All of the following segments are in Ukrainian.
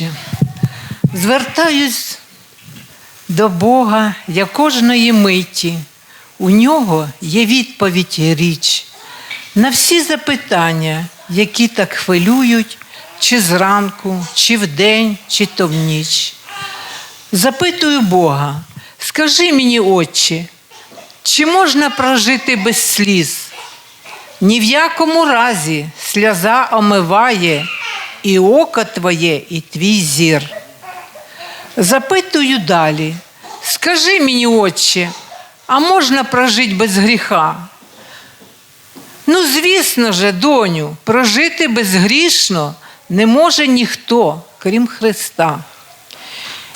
Отче, звертаюсь до Бога я кожної миті. У нього є відповідь і річ на всі запитання, які так хвилюють, чи зранку, чи вдень, чи то в ніч. Запитую Бога, скажи мені, Отче, чи можна прожити без сліз? Ні в якому разі сльоза омиває і око твоє, і твій зір. Запитую далі, скажи мені, Отче, а можна прожити без гріха? Ну, звісно же, доню, прожити безгрішно не може ніхто, крім Христа.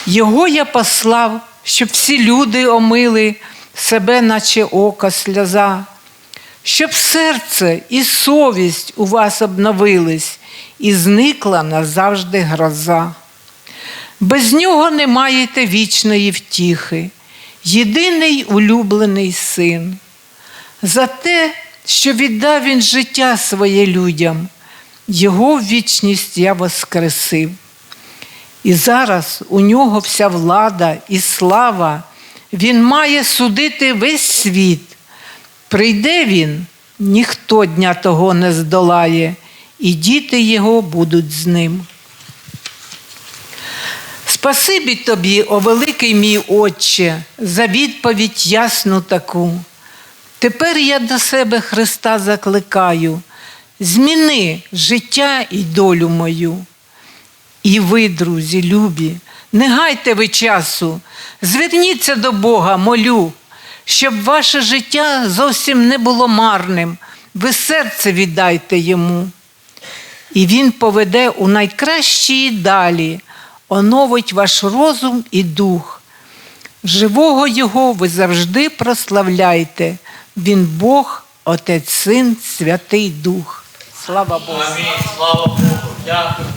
Його я послав, щоб всі люди омили себе, наче ока сльоза, щоб серце і совість у вас обновились, і зникла назавжди гроза. Без нього не маєте вічної втіхи, єдиний улюблений син. За те, що віддав він життя своє людям, його вічність я воскресив. І зараз у нього вся влада і слава, він має судити весь світ. Прийде він, ніхто дня того не здолає, і діти його будуть з ним. Спасибі тобі, о великий мій Отче, за відповідь ясну таку. Тепер я до себе Христа закликаю, зміни життя і долю мою. І ви, друзі, любі, не гайте ви часу, зверніться до Бога, молю, щоб ваше життя зовсім не було марним, ви серце віддайте йому. І він поведе у найкращі далі, оновить ваш розум і дух. Живого Його ви завжди прославляйте. Він Бог, Отець Син, Святий Дух. Слава Богу! Амінь. Слава Богу. Дякую.